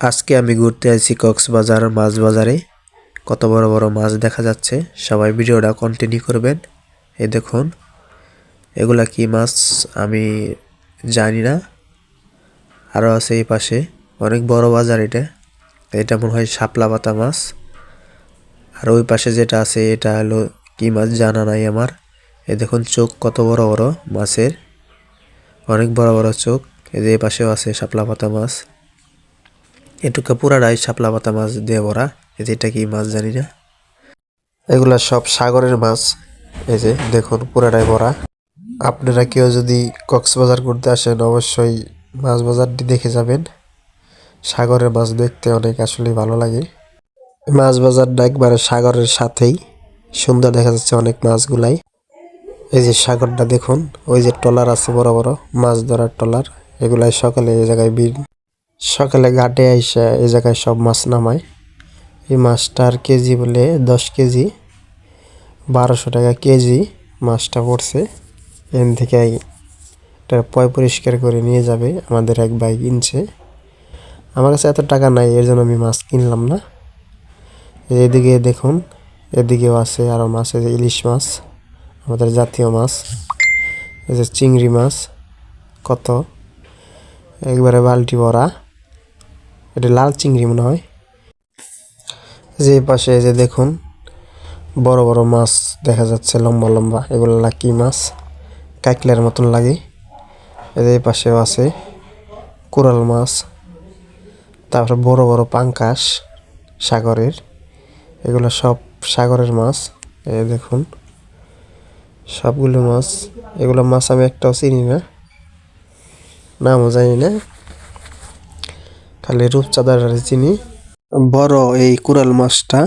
আজকে আমি ঘুরতে আইছি কক্সবাজার মাছ বাজারে। কত বড় বড় মাছ দেখা যাচ্ছে। সবাই ভিডিওটা কন্টিনিউ করবেন। এ দেখুন, এগুলা কি মাছ আমি জানি না। আরও আছে এই পাশে, অনেক বড় বাজার এটা। এটা মনে হয় শাপলা পাতা মাছ। আর ওই পাশে যেটা আছে, এটা হলো কি মাছ জানা নাই আমার। এ দেখুন, চোখ কত বড় বড় মাছের। অনেক বড় বড় চোখ। এই পাশেও আছে শাপলা পাতা মাছ। এটুকু পুরাটাই শাপলা পাতা মাছ দিয়ে ভরা। এই যে এটা কি মাছ জানি না। এগুলা সব সাগরের মাছ। এই যে দেখুন পুরাটাই ভরা। আপনারা কেউ যদি কক্সবাজার করতে আসেন, অবশ্যই মাছ বাজারটি দেখে যাবেন। সাগরের মাছ দেখতে অনেক আসলে ভালো লাগে। মাছ বাজারটা একবারে সাগরের সাথেই। সুন্দর দেখা যাচ্ছে অনেক মাছগুলাই। এই যে সাগরটা দেখুন, ওই যে ট্রলার আছে বড় বড়, মাছ ধরার ট্রলার। এগুলাই সকালে এই জায়গায় বীর সকালে ঘাটে আইসা এই জায়গায় সব মাছ নামায়। এই মাছটার কেজি বলে দশ কেজি, বারোশো টাকা কেজি মাছটা পড়ছে। এখান থেকে এটা পয় পরিষ্কার করে নিয়ে যাবে আমাদের এক ভাই কিনছে। আমার কাছে এত টাকা নাই, এর জন্য আমি মাছ কিনলাম না। এদিকে দেখুন, এদিকেও আছে আরও মাছ, এই যে ইলিশ মাছ, আমাদের জাতীয় মাছ, এই যে চিংড়ি মাছ, কত, একবারে বালতি ভরা। এটা লাল চিংড়ি মনে হয়। যে পাশে যে দেখুন, বড় বড় মাছ দেখা যাচ্ছে, লম্বা লম্বা। এগুলো লাকি মাছ, কাকলের মতন লাগে। এদের পাশেও আছে কোরাল মাছ, তারপরে বড় বড় পাঙ্কাশ সাগরের। এগুলো সব সাগরের মাছ। এ দেখুন, সবগুলো মাছ। এগুলো মাছ আমি একটাও চিনি না, নামও জানি না। খালি রূপচাঁদার চিনি। বড় এই কুরাল মাছটা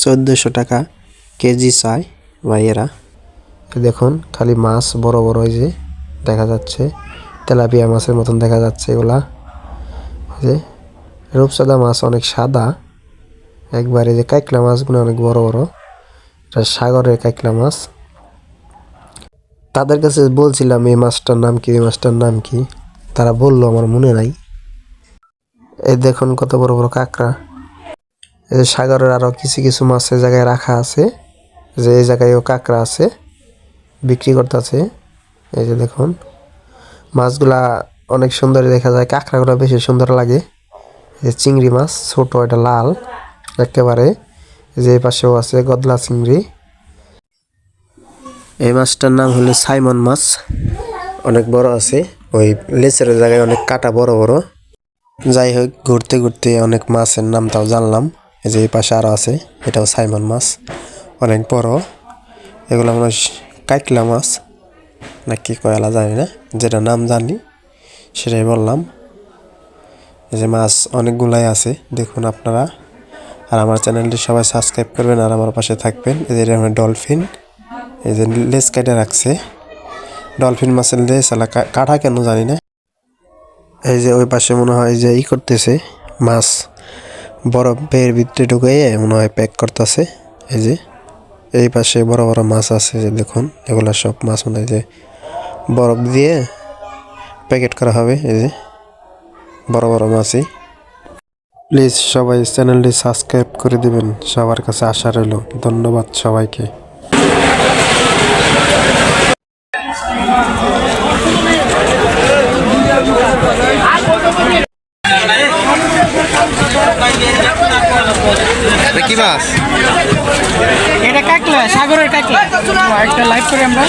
চোদ্দোশো টাকা কেজি চাই ভাইয়েরা। দেখুন, খালি মাছ বড় বড় যে দেখা যাচ্ছে, তেলাপিয়া মাছের মতন দেখা যাচ্ছে এগুলা। যে রূপচাঁদা মাছ অনেক সাদা, একবারে যে কাইকলা মাছগুলো অনেক বড় বড়, এটা সাগরের কাইকলা মাছ। তাদের কাছে বলছিলাম, এই মাছটার নাম কি? এই মাছটার নাম কি? তারা বলল, আমার মনে নাই। এই দেখুন কত বড় বড় কাঁকড়া। এই সাগরের আরও কিছু কিছু মাছ এই জায়গায় রাখা আছে। যে এই জায়গায়ও কাঁকড়া আছে, বিক্রি করতেছে এই যে দেখুন, মাছগুলা অনেক সুন্দর দেখা যায়, কাঁকড়াগুলো বেশি সুন্দর লাগে। এই যে চিংড়ি মাছ, ছোট, এটা লাল একেবারে। যে পাশেও আছে গদলা চিংড়ি। এই মাছটার নাম হলো সাইমন মাছ, অনেক বড় আছে। ওই লেচের জায়গায় অনেক কাটা বড় বড়। যাই হোক ঘুরতে ঘুরতে অনেক মাছের নাম তাও জানলাম। এই যে এই পাশে আরও আছে, এটাও সাইমন মাছ, অনেক বড়। এগুলো হয় কাইকলা মাছ, না কি কয়লা জানি না, যেটা নাম জানি, সেটাই বললাম। এই যে মাছ অনেকগুলাই আছে, দেখুন আপনারা। আর আমার চ্যানেলটি সবাই সাবস্ক্রাইব করবেন আর আমার পাশে থাকবেন। এই যে এটা ডলফিন, এই যে লেস কেটে রাখছে। ডলফিন মাছের লেজ, আলা কাটা কেন জানি না। এই যে ওই পাশে মনে হয় যে ই করতেছে, মাছ বরফের ভিতরে ঢুকাইয়ে মনে হয় প্যাক করতেছে, এই যে। এই পাশে বড় বড় মাছ আছে যে দেখুন, এগুলো সব মাছ মনে হয় যে বরফ দিয়ে প্যাকেট করা হবে, এই যে। বড় বড় মাছই। প্লিজ সবাই চ্যানেলটি সাবস্ক্রাইব করে দিবেন, সবার কাছে আশা রইল। ধন্যবাদ সবাইকে। কি মাছ এটা কাকলা সাগরের কাকলা। একটা লাইভ করি আমরা।